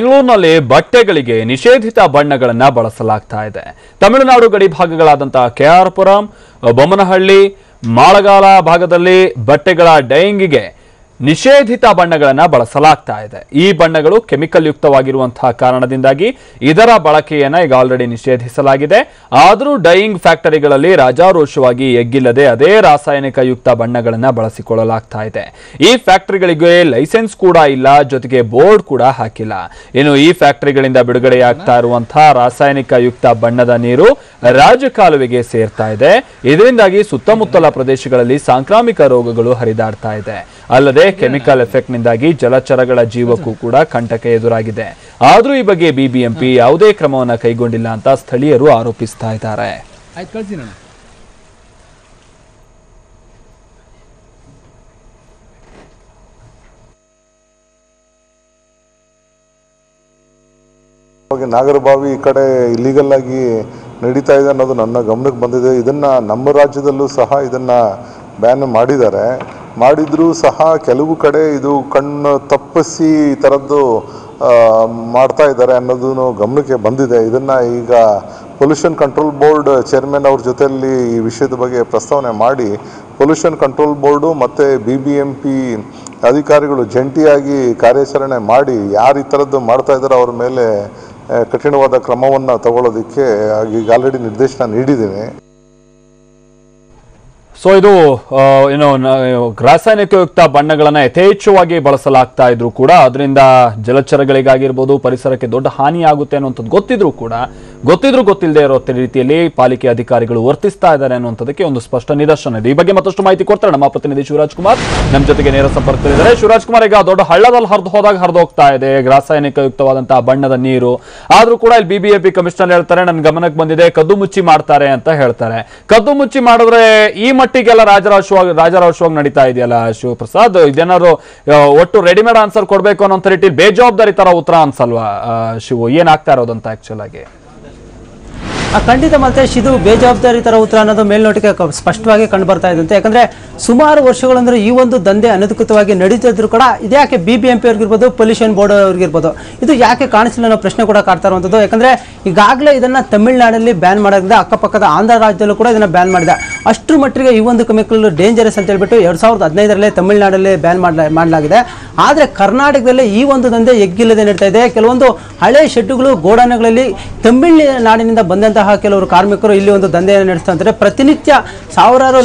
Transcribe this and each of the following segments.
ಬೆಂಗಳೂರಿನಲ್ಲಿ ಬಟ್ಟೆಗಳಿಗೆ ನಿಷೇಧಿತ ಬಣ್ಣಗಳನ್ನ ಬಳಸಲಾಗ್ತಾ ಇದೆ. ತಮಿಳುನಾಡು ಗಡಿ ಭಾಗಗಳಾದಂತಹ ಕೆಆರ್ಪುರಂ, ಬೊಮ್ಮನಹಳ್ಳಿ, ಮಾಳಗಾಲ ಭಾಗದಲ್ಲಿ ಬಟ್ಟೆಗಳ ಡೈಯಿಂಗಿಗೆ ನಿಷೇಧಿತ ಬಣ್ಣಗಳನ್ನು ಬಳಸಲಾಗ್ತಾ ಇದೆ. ಈ ಬಣ್ಣಗಳು ಕೆಮಿಕಲ್ ಯುಕ್ತವಾಗಿರುವಂತಹ ಕಾರಣದಿಂದಾಗಿ ಇದರ ಬಳಕೆಯನ್ನು ಈಗ ಆಲ್ರೆಡಿ ನಿಷೇಧಿಸಲಾಗಿದೆ. ಆದರೂ ಡೈಯಿಂಗ್ ಫ್ಯಾಕ್ಟರಿಗಳಲ್ಲಿ ರಾಜಾರೋಷವಾಗಿ ಎಗ್ಗಿಲ್ಲದೆ ಅದೇ ರಾಸಾಯನಿಕ ಯುಕ್ತ ಬಣ್ಣಗಳನ್ನು ಬಳಸಿಕೊಳ್ಳಲಾಗ್ತಾ ಇದೆ. ಈ ಫ್ಯಾಕ್ಟರಿಗಳಿಗೆ ಲೈಸೆನ್ಸ್ ಕೂಡ ಇಲ್ಲ, ಜೊತೆಗೆ ಬೋರ್ಡ್ ಕೂಡ ಹಾಕಿಲ್ಲ. ಇನ್ನು ಈ ಫ್ಯಾಕ್ಟರಿಗಳಿಂದ ಬಿಡುಗಡೆಯಾಗ್ತಾ ಇರುವಂತಹ ರಾಸಾಯನಿಕ ಯುಕ್ತ ಬಣ್ಣದ ನೀರು ರಾಜಕಾಲುವೆಗೆ ಸೇರ್ತಾ ಇದೆ. ಇದರಿಂದಾಗಿ ಸುತ್ತಮುತ್ತಲ ಪ್ರದೇಶಗಳಲ್ಲಿ ಸಾಂಕ್ರಾಮಿಕ ರೋಗಗಳು ಹರಿದಾಡ್ತಾ ಇದೆ. ಅಲ್ಲದೆ ಕೆಮಿಕಲ್ ಎಫೆಕ್ಟ್ ನಿಂದಾಗಿ ಜಲಚರಗಳ ಜೀವಕ್ಕೂ ಕೂಡ ಕಂಟಕ ಎದುರಾಗಿದೆ. ಆದ್ರೂ ಈ ಬಗ್ಗೆ ಬಿಬಿಎಂಪಿ ಯಾವುದೇ ಕ್ರಮವನ್ನ ಕೈಗೊಂಡಿಲ್ಲ ಅಂತ ಸ್ಥಳೀಯರು ಆರೋಪಿಸ್ತಾ ಇದ್ದಾರೆ. ನಾಗರಬಾವಿ ಈ ಕಡೆ ಇಲ್ಲಿಗಲ್ ಆಗಿ ನಡೀತಾ ಇದೆ ಅನ್ನೋದು ನನ್ನ ಗಮನಕ್ಕೆ ಬಂದಿದೆ. ಇದನ್ನ ನಮ್ಮ ರಾಜ್ಯದಲ್ಲೂ ಸಹ ಇದನ್ನ ಬ್ಯಾನ್ ಮಾಡಿದ್ದಾರೆ. ಮಾಡಿದ್ರೂ ಸಹ ಕೆಲವು ಕಡೆ ಇದು ಕಣ್ಣು ತಪ್ಪಿಸಿ ಈ ಥರದ್ದು ಮಾಡ್ತಾ ಇದ್ದಾರೆ ಅನ್ನೋದೂ ಗಮನಕ್ಕೆ ಬಂದಿದೆ. ಇದನ್ನ ಈಗ ಪೊಲ್ಯೂಷನ್ ಕಂಟ್ರೋಲ್ ಬೋರ್ಡ್ ಚೇರ್ಮನ್ ಅವ್ರ ಜೊತೆಯಲ್ಲಿ ಈ ವಿಷಯದ ಬಗ್ಗೆ ಪ್ರಸ್ತಾವನೆ ಮಾಡಿ ಪೊಲ್ಯೂಷನ್ ಕಂಟ್ರೋಲ್ ಬೋರ್ಡು ಮತ್ತು ಬಿ ಬಿ ಎಂ ಪಿ ಅಧಿಕಾರಿಗಳು ಜಂಟಿಯಾಗಿ ಕಾರ್ಯಾಚರಣೆ ಮಾಡಿ, ಯಾರು ಈ ಥರದ್ದು ಮಾಡ್ತಾ ಇದ್ದಾರೆ ಅವ್ರ ಮೇಲೆ ಕಠಿಣವಾದ ಕ್ರಮವನ್ನು ತಗೊಳ್ಳೋದಕ್ಕೆ ಈಗ ಆಲ್ರೆಡಿ ನಿರ್ದೇಶನ ನೀಡಿದ್ದೀನಿ ಸೊ ಇದು ಏನು ರಾಸಾಯನಿಕಯುಕ್ತ ಬಣ್ಣಗಳನ್ನ ಯಥೇಚ್ಛವಾಗಿ ಬಳಸಲಾಗ್ತಾ ಇದ್ರು ಕೂಡ ಅದರಿಂದ ಜಲಚರಗಳಿಗಾಗಿರ್ಬೋದು, ಪರಿಸರಕ್ಕೆ ದೊಡ್ಡ ಹಾನಿ ಆಗುತ್ತೆ ಅನ್ನುವಂಥದ್ದು ಗೊತ್ತಿದ್ರು ಕೂಡ, ಗೊತ್ತಿದ್ರು ಗೊತ್ತಿಲ್ಲದೆ ಇರೋ ರೀತಿಯಲ್ಲಿ ಪಾಲಿಕೆ ಅಧಿಕಾರಿಗಳು ವರ್ತಿಸ್ತಾ ಇದ್ದಾರೆ ಅನ್ನುವಂಥದ್ದಕ್ಕೆ ಒಂದು ಸ್ಪಷ್ಟ ನಿದರ್ಶನ ಇದೆ. ಈ ಬಗ್ಗೆ ಮತ್ತಷ್ಟು ಮಾಹಿತಿ ಕೊಡ್ತಾರೆ ನಮ್ಮ ಪ್ರತಿನಿಧಿ ಶಿವರಾಜ್ ಕುಮಾರ್. ನಮ್ಮ ಜೊತೆಗೆ ನೇರ ಸಂಪರ್ಕದಲ್ಲಿದ್ದಾರೆ. ಶಿವರಾಜ್ ಕುಮಾರ್, ಈಗ ದೊಡ್ಡ ಹಳ್ಳದಲ್ಲಿ ಹರಿದು ಹೋದಾಗ ಹರಿದು ಹೋಗ್ತಾ ಇದೆ. ರಾಸಾಯನಿಕಯುಕ್ತವಾದಂತಹ ಬಣ್ಣದ ನೀರು. ಆದ್ರೂ ಕೂಡ ಇಲ್ಲಿ ಬಿಬಿಎಪಿ ಕಮಿಷನರ್ ಹೇಳ್ತಾರೆ ನನ್ನ ಗಮನಕ್ಕೆ ಬಂದಿದೆ, ಕದ್ದು ಮುಚ್ಚಿ ಮಾಡ್ತಾರೆ ಅಂತ ಹೇಳ್ತಾರೆ. ಕದ್ದು ಮುಚ್ಚಿ ಮಾಡಿದ್ರೆ ಈ ಮಟ್ಟಿಗೆಲ್ಲ ರಾಜರಾಶ್ವಾಗಿ ರಾಜರಾಶ್ವಾಗಿ ನಡೀತಾ ಇದೆಯಲ್ಲ ಶಿವಪ್ರಸಾದ್? ಇದೇನಾದ್ರು ಒಟ್ಟು ರೆಡಿಮೇಡ್ ಆನ್ಸರ್ ಕೊಡ್ಬೇಕು ಅನ್ನೋ ರೀತಿಯಲ್ಲಿ ಬೇಜವಾಬ್ದಾರಿ ತರ ಉತ್ತರ ಅನ್ಸಲ್ವಾ ಶಿವ? ಏನಾಗ್ತಾ ಇರೋದಂತ ಆಕ್ಚುಲ್ ಆಗಿ? ಖಂಡಿತ ಮತ್ತೆ ಇದು ಬೇಜವಾಬ್ದಾರಿ ತರ ಉತ್ತರ ಅನ್ನೋದು ಮೇಲ್ನೋಟಕ್ಕೆ ಸ್ಪಷ್ಟವಾಗಿ ಕಂಡು ಬರ್ತಾ ಇದಂತೆ ಯಾಕಂದ್ರೆ ಸುಮಾರು ವರ್ಷಗಳಂದ್ರೆ ಈ ಒಂದು ದಂಧೆ ಅನಧಿಕೃತವಾಗಿ ನಡೀತಿದ್ರು ಕೂಡ ಇದ್ಯಾಕೆ ಬಿ ಬಿ ಎಂ ಪಿ ಅವ್ರಿಗಿರ್ಬೋದು ಪೊಲ್ಯೂಷನ್ ಬೋರ್ಡ್ ಅವ್ರಿಗಿರ್ಬೋದು? ಇದು ಯಾಕೆ ಕಾಣಿಸಲಿಲ್ಲ ಅನ್ನೋ ಪ್ರಶ್ನೆ ಕೂಡ ಕಾಡ್ತಾ ಇರುವಂಥದ್ದು. ಯಾಕಂದ್ರೆ ಈಗಾಗಲೇ ಇದನ್ನ ತಮಿಳುನಾಡಲ್ಲಿ ಬ್ಯಾನ್ ಮಾಡೋದ್ರಿಂದ ಅಕ್ಕಪಕ್ಕದ ಆಂಧ್ರ ರಾಜ್ಯದಲ್ಲೂ ಕೂಡ ಇದನ್ನ ಬ್ಯಾನ್ ಮಾಡಿದೆ. ಅಷ್ಟರ ಮಟ್ಟಿಗೆ ಈ ಒಂದು ಕೆಮಿಕಲ್ ಡೇಂಜರಸ್ ಅಂತ ಹೇಳ್ಬಿಟ್ಟು ಎರಡು ಸಾವಿರದ ಹದಿನೈದರಲ್ಲೇ ತಮಿಳುನಾಡಲ್ಲಿ ಬ್ಯಾನ್ ಮಾಡಲ, ಮಾಡಲಾಗಿದೆ. ಆದರೆ ಕರ್ನಾಟಕದಲ್ಲಿ ಈ ಒಂದು ದಂಧೆ ಎಗ್ಗಿಲ್ಲದೆ ನಡೀತಾ ಇದೆ. ಕೆಲವೊಂದು ಹಳೆ ಶೆಡ್ಡುಗಳು, ಗೋಡಾನುಗಳಲ್ಲಿ ತಮಿಳುನಾಡಿನಿಂದ ಬಂದಂತಹ ಕೆಲವರು ಕಾರ್ಮಿಕರು ಇಲ್ಲಿ ಒಂದು ದಂಧೆಯನ್ನು ನಡೆಸ್ತಾ ಇದ್ದಾರೆ. ಪ್ರತಿನಿತ್ಯ ಸಾವಿರಾರು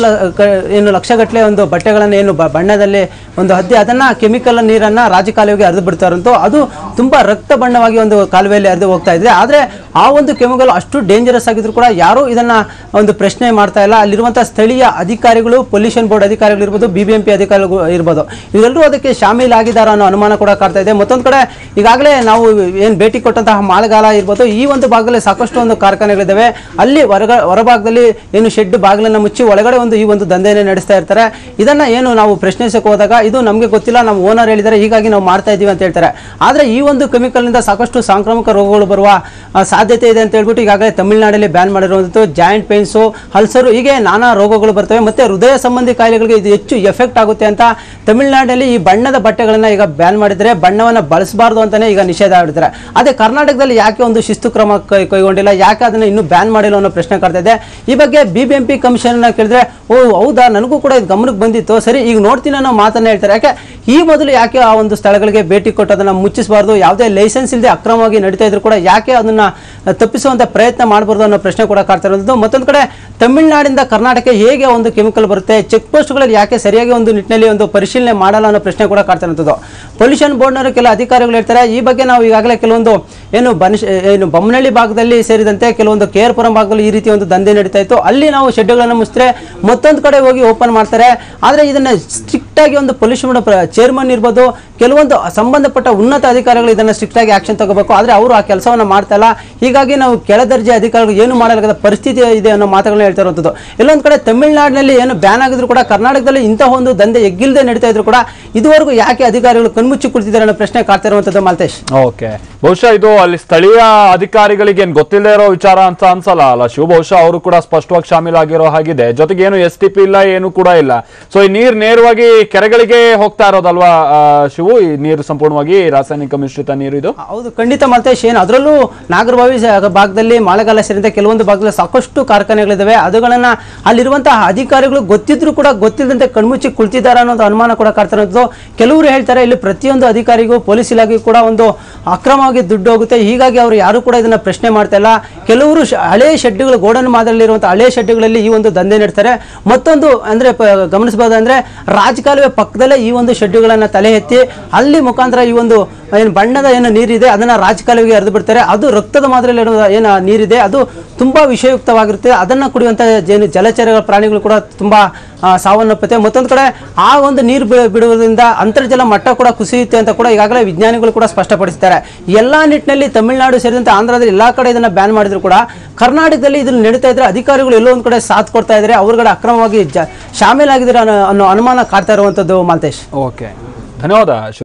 ಏನು ಲಕ್ಷಗಟ್ಟಲೆ ಒಂದು ಬಟ್ಟೆಗಳನ್ನು, ಏನು ಬಣ್ಣದಲ್ಲಿ ಒಂದು ಹದ್ದಿ ಅದನ್ನ ಕೆಮಿಕಲ್ ನೀರನ್ನ ರಾಜಕಾಲುವೆಗೆ ಹರಿದು ಬಿಡ್ತಾರಂತೂ ಅದು ತುಂಬಾ ರಕ್ತ ಬಣ್ಣವಾಗಿ ಒಂದು ಕಾಲುವೆಯಲ್ಲಿ ಹರಿದು ಹೋಗ್ತಾ ಇದೆ. ಆದರೆ ಆ ಒಂದು ಕೆಮಿಕಲ್ ಅಷ್ಟು ಡೇಂಜರಸ್ ಆಗಿದ್ರು ಕೂಡ ಯಾರು ಇದನ್ನ ಒಂದು ಪ್ರಶ್ನೆ ಮಾಡ್ತಾ ಇಲ್ಲ. ಅಲ್ಲಿರುವಂತಹ ಸ್ಥಳೀಯ ಅಧಿಕಾರಿಗಳು ಪೊಲ್ಯೂಷನ್ ಬೋರ್ಡ್ ಅಧಿಕಾರಿಗಳು ಇರ್ಬೋದು, ಬಿಬಿಎಂಪಿ ಅಧಿಕಾರಿಗಳು ಇರ್ಬೋದು. ಇವರೆಲ್ಲರೂ ಅದಕ್ಕೆ ಶಾಮೀಲಾಗಿದ್ದಾರ ಅನ್ನೋ ಅನುಮಾನ ಕೂಡ ಕಾಡ್ತಾ ಇದೆ. ಮತ್ತೊಂದು ಕಡೆ ಈಗಾಗಲೇ ನಾವು ಏನು ಭೇಟಿ ಕೊಟ್ಟಂತಹ ಮಾಲಗಾಲ ಇರ್ಬೋದು, ಈ ಒಂದು ಭಾಗದಲ್ಲಿ ಸಾಕಷ್ಟು ಒಂದು ಕಾರ್ಖಾನೆಗಳಿದ್ದಾವೆ. ಅಲ್ಲಿ ಹೊರಗ, ಹೊರಭಾಗದಲ್ಲಿ ಏನು ಶೆಡ್ ಬಾಗಿಲನ್ನು ಮುಚ್ಚಿ ಒಳಗಡೆ ಒಂದು ಈ ಒಂದು ದಂಧೆಯನ್ನು ನಡೆಸ್ತಾ ಇರ್ತಾರೆ. ಇದನ್ನ ಏನು ನಾವು ಪ್ರಶ್ನಿಸಕ್ಕೆ ಹೋದಾಗ ಇದು ನಮಗೆ ಗೊತ್ತಿಲ್ಲ, ನಮ್ಮ ಓನರ್ ಹೇಳಿದ್ದಾರೆ, ಹೀಗಾಗಿ ನಾವು ಮಾಡ್ತಾ ಇದ್ದೀವಿ ಅಂತ ಹೇಳ್ತಾರೆ. ಆದರೆ ಈ ಒಂದು ಕೆಮಿಕಲ್ನಿಂದ ಸಾಕಷ್ಟು ಸಾಂಕ್ರಾಮಿಕ ರೋಗಗಳು ಬರುವ ಸಾಧ್ಯತೆ ಇದೆ ಅಂತ ಹೇಳ್ಬಿಟ್ಟು ಈಗಾಗಲೇ ತಮಿಳುನಾಡಲ್ಲಿ ಬ್ಯಾನ್ ಮಾಡಿರುವಂಥದ್ದು ಜಾಯಿಂಟ್ ಪೇನ್ಸು ಹಲ್ಸರು. ಹೀಗೆ ರೋಗಗಳು ಬರ್ತವೆ ಮತ್ತೆ ಹೃದಯ ಸಂಬಂಧಿ ಕಾಯಿಲೆಗಳಿಗೆ ಇದು ಹೆಚ್ಚು ಎಫೆಕ್ಟ್ ಆಗುತ್ತೆ ಅಂತ ತಮಿಳುನಾಡಲ್ಲಿ ಈ ಬಣ್ಣದ ಬಟ್ಟೆಗಳನ್ನ ಈಗ ಬ್ಯಾನ್ ಮಾಡಿದರೆ ಬಣ್ಣವನ್ನು ಬಳಸಬಾರ್ದು ಅಂತಾನೆ ಈಗ ನಿಷೇಧ ಮಾಡಿದ್ದಾರೆ ಅದೇ ಕರ್ನಾಟಕದಲ್ಲಿ ಯಾಕೆ ಒಂದು ಶಿಸ್ತು ಕ್ರಮ ಕೈಗೊಂಡಿಲ್ಲ? ಯಾಕೆ ಅದನ್ನ ಇನ್ನೂ ಬ್ಯಾನ್ ಮಾಡಿಲ್ಲ ಅನ್ನೋ ಪ್ರಶ್ನೆ ಕಾಡ್ತಾ ಇದೆ. ಈ ಬಗ್ಗೆ ಬಿ ಬಿ ಎಂ ಕೇಳಿದ್ರೆ, ಓ, ಹೌದಾ? ನನಗೂ ಕೂಡ ಇದು ಗಮನಕ್ಕೆ ಬಂದಿತ್ತು. ಸರಿ, ಈಗ ನೋಡ್ತೀನಿ ಅನ್ನೋ ಮಾತನ್ನ ಹೇಳ್ತಾರೆ. ಯಾಕೆ? ಈ ಮೊದಲು ಯಾಕೆ ಆ ಒಂದು ಸ್ಥಳಗಳಿಗೆ ಭೇಟಿ ಕೊಟ್ಟು ಅದನ್ನ ಮುಚ್ಚಿಸಬಾರ್ದು? ಯಾವುದೇ ಲೈಸೆನ್ಸ್ ಇಲ್ಲದೆ ಅಕ್ರಮವಾಗಿ ನಡೀತಾ ಇದ್ರು ಕೂಡ ಯಾಕೆ ಅದನ್ನ ತಪ್ಪಿಸುವಂತ ಪ್ರಯತ್ನ ಮಾಡಬಾರ್ದು ಅನ್ನೋ ಪ್ರಶ್ನೆ ಕೂಡ ಕಾಡ್ತಾ ಇರೋದು. ಮತ್ತೊಂದು ಕಡೆ ತಮಿಳುನಾಡಿಂದ ಕರ್ನಾಟಕ ಹೇಗೆ ಒಂದು ಕೆಮಿಕಲ್ ಬರುತ್ತೆ ಚೆಕ್ ಪೋಸ್ಟ್ಗಳಲ್ಲಿ ಯಾಕೆ ಸರಿಯಾಗಿ ಒಂದು ನಿಟ್ಟಿನಲ್ಲಿ ಒಂದು ಪರಿಶೀಲನೆ ಮಾಡಲ್ಲ ಅನ್ನೋ ಪ್ರಶ್ನೆ ಕೂಡ ಕಾಡ್ತಾ ಇರೋದು ಪೊಲ್ಯೂಷನ್ ಬೋರ್ಡ್ನವರು ಕೆಲ ಅಧಿಕಾರಿಗಳು ಹೇಳ್ತಾರೆ, ಈ ಬಗ್ಗೆ ನಾವು ಈಗಾಗಲೇ ಕೆಲವೊಂದು ಏನು ಬನಶ್ ಏನು ಬೊಮ್ಮನಹಳ್ಳಿ ಭಾಗದಲ್ಲಿ ಸೇರಿದಂತೆ ಕೆಲವೊಂದು ಕೇರ್ಪುರಂ ಭಾಗದಲ್ಲಿ ಈ ರೀತಿ ಒಂದು ದಂಧೆ ನಡೀತಾ ಇತ್ತು. ಅಲ್ಲಿ ನಾವು ಶೆಡ್ಗಳನ್ನು ಮುಚ್ಚಿದ್ರೆ ಮತ್ತೊಂದು ಕಡೆ ಹೋಗಿ ಓಪನ್ ಮಾಡ್ತಾರೆ. ಆದರೆ ಇದನ್ನ ಸ್ಟ್ರಿಕ್ಟ್ ಆಗಿ ಒಂದು ಪೊಲ್ಯೂಷನ್ ಚೇರ್ಮನ್ ಇರ್ಬೋದು, ಕೆಲವೊಂದು ಸಂಬಂಧಪಟ್ಟ ಉನ್ನತ ಅಧಿಕಾರಿಗಳು ಇದನ್ನ ಸ್ಟ್ರಿಕ್ಟ್ ಆಗಿ ಆಕ್ಷನ್ ತಗೋಬೇಕು. ಆದರೆ ಅವರು ಆ ಕೆಲಸವನ್ನ ಮಾಡ್ತಾ ಇಲ್ಲ. ಹೀಗಾಗಿ ನಾವು ಕೆಳ ದರ್ಜೆ ಅಧಿಕಾರಿಗಳು ಏನು ಮಾಡಲಾಗದ ಪರಿಸ್ಥಿತಿ ಇದೆ ಅನ್ನೋ ಮಾತುಗಳನ್ನ ಹೇಳ್ತಾ ಇರುವಂಥದ್ದು. ಎಲ್ಲೊಂದು ಕಡೆ ತಮಿಳುನಾಡಿನಲ್ಲಿ ಏನು ಬ್ಯಾನ್ ಆಗಿದ್ರು ಕೂಡ, ಕರ್ನಾಟಕದಲ್ಲಿ ಇಂತಹ ಒಂದು ದಂಧೆ ಎಗ್ಗಿಲ್ಲದೆ ನಡೀತಾ ಇದ್ರು ಕೂಡ, ಇದುವರೆಗೂ ಯಾಕೆ ಅಧಿಕಾರಿಗಳು ಕಣ್ಮುಚ್ಚಿ ಕುಳಿತಿದ್ದಾರೆ ಅನ್ನೋ ಪ್ರಶ್ನೆ ಕಾಡ್ತಾ ಇರುವಂಥದ್ದು ಮಾಲ್ತೇಶ್? ಓಕೆ ಬಹುಶಃ ಇದು ಅಲ್ಲಿ ಸ್ಥಳೀಯ ಅಧಿಕಾರಿಗಳಿಗೆ ಏನ್ ಗೊತ್ತಿಲ್ಲದೆ ಇರೋ ವಿಚಾರ ಅಂತ ಅನ್ಸಲ್ಲ ಅಲ್ಲ? ಶಿವ, ಬಹುಶಃ ಅವರು ಕೂಡ ಸ್ಪಷ್ಟವಾಗಿ ಶಾಮೀಲಾಗಿರೋ ಹಾಗಿದೆ. ಜೊತೆಗೆ ಏನು ಎಸ್ ಇಲ್ಲ, ಏನು ಕೂಡ ಇಲ್ಲ. ಸೊ ಈ ನೀರ್ ನೇರವಾಗಿ ಕೆರೆಗಳಿಗೆ ಹೋಗ್ತಾ ಇರೋದಲ್ವಾ ಶಿವು? ಈ ನೀರು ಸಂಪೂರ್ಣವಾಗಿ ರಾಸಾಯನಿಕ ಮಿಶ್ರಿತ ನೀರು ಇದು? ಹೌದು, ಖಂಡಿತ ಮಲ್ತೇಶ್, ಏನು ಅದರಲ್ಲೂ ನಾಗರಬಾವಿ ಸ- ಭಾಗದಲ್ಲಿ ಮಳೆಗಾಲ ಸೇರಿದಂತೆ ಕೆಲವೊಂದು ಭಾಗದಲ್ಲಿ ಸಾಕಷ್ಟು ಕಾರ್ಖಾನೆಗಳಿದ್ದಾವೆ ಅದುಗಳನ್ನ ಅಲ್ಲಿರುವಂತಹ ಅಧಿಕಾರಿಗಳು ಗೊತ್ತಿದ್ರು ಕೂಡ ಗೊತ್ತಿಲ್ಲದಂತೆ ಕಣ್ಮುಚ್ಚಿ ಕುಳಿತಿದ್ದಾರೆ ಅನ್ನೋದು ಅನುಮಾನ ಕೂಡ ಕಾಡ್ತಾರೆ ಕೆಲವರು ಹೇಳ್ತಾರೆ, ಇಲ್ಲಿ ಪ್ರತಿಯೊಂದು ಅಧಿಕಾರಿಗೂ, ಪೊಲೀಸ್ ಇಲಾಖೆಗೂ ಕೂಡ ಒಂದು ಅಕ್ರಮವಾಗಿ ದುಡ್ಡು ಹೋಗುತ್ತೆ. ಹೀಗಾಗಿ ಅವರು ಯಾರು ಕೂಡ ಇದನ್ನ ಪ್ರಶ್ನೆ ಮಾಡ್ತಾ ಇಲ್ಲ. ಕೆಲವರು ಹಳೆ ಶೆಡ್ಗಳು ಗೋಡನ್ ಮಾದರಿಯಲ್ಲಿರುವಂತಹ ಹಳೆ ಶೆಡ್ಗಳಲ್ಲಿ ಈ ಒಂದು ದಂಧೆ ನಡೆಸ್ತಾರೆ. ಮತ್ತೊಂದು ಅಂದ್ರೆ ಗಮನಿಸಬಹುದು ಅಂದ್ರೆ ರಾಜಕಾಲುವೆ ಪಕ್ಕದಲ್ಲೇ ಈ ಒಂದು ಶೆಡ್ಡುಗಳನ್ನ ತಲೆ ಎತ್ತಿ ಅಲ್ಲಿ ಮುಖಾಂತರ ಈ ಒಂದು ಏನು ಬಣ್ಣದ ಏನು ನೀರಿದೆ, ಅದನ್ನ ರಾಜಕಾಲುವೆಗೆ ಎರೆದು ಬಿಡ್ತಾರೆ. ಅದು ರಕ್ತದ ಮಾದರಿಯಲ್ಲಿ ಏನು ನೀರಿದೆ, ಅದು ತುಂಬಾ ವಿಷಯುಕ್ತವಾಗಿರುತ್ತೆ. ಅದನ್ನ ಕುಡಿಯುವಂತ ಏನು ಜಲಚರಗಳ ಪ್ರಾಣಿಗಳು ಕೂಡ ತುಂಬಾ ಸಾವನ್ನಪ್ಪತ್ತೆ. ಮತ್ತೊಂದು ಕಡೆ ಆ ಒಂದು ನೀರು ಬಿಡುವುದರಿಂದ ಅಂತರ್ಜಲ ಮಟ್ಟ ಕೂಡ ಕುಸಿಯುತ್ತೆ ಅಂತ ಕೂಡ ಈಗಾಗಲೇ ವಿಜ್ಞಾನಿಗಳು ಕೂಡ ಸ್ಪಷ್ಟಪಡಿಸಿದ್ದಾರೆ. ಎಲ್ಲಾ ನಿಟ್ಟಿನಲ್ಲಿ ತಮಿಳುನಾಡು ಸೇರಿದಂತೆ ಆಂಧ್ರದಲ್ಲಿ ಎಲ್ಲಾ ಕಡೆ ಇದನ್ನ ಬ್ಯಾನ್ ಮಾಡಿದ್ರು ಕೂಡ ಕರ್ನಾಟಕದಲ್ಲಿ ಇದನ್ನ ನಡೀತಾ ಇದ್ರೆ ಅಧಿಕಾರಿಗಳು ಎಲ್ಲೋ ಒಂದ್ ಕಡೆ ಸಾಥ್ ಕೊಡ್ತಾ ಇದ್ದಾರೆ ಅವ್ರಗಡೆ ಅಕ್ರಮವಾಗಿ ಶಾಮೀಲಾಗಿದ್ದಾರೆ ಅನ್ನೋ ಅನುಮಾನ ಕಾಡ್ತಾ ಇರುವಂತದ್ದು ಮಾಲ್ತೇಶ್. ಓಕೆ ಧನ್ಯವಾದ.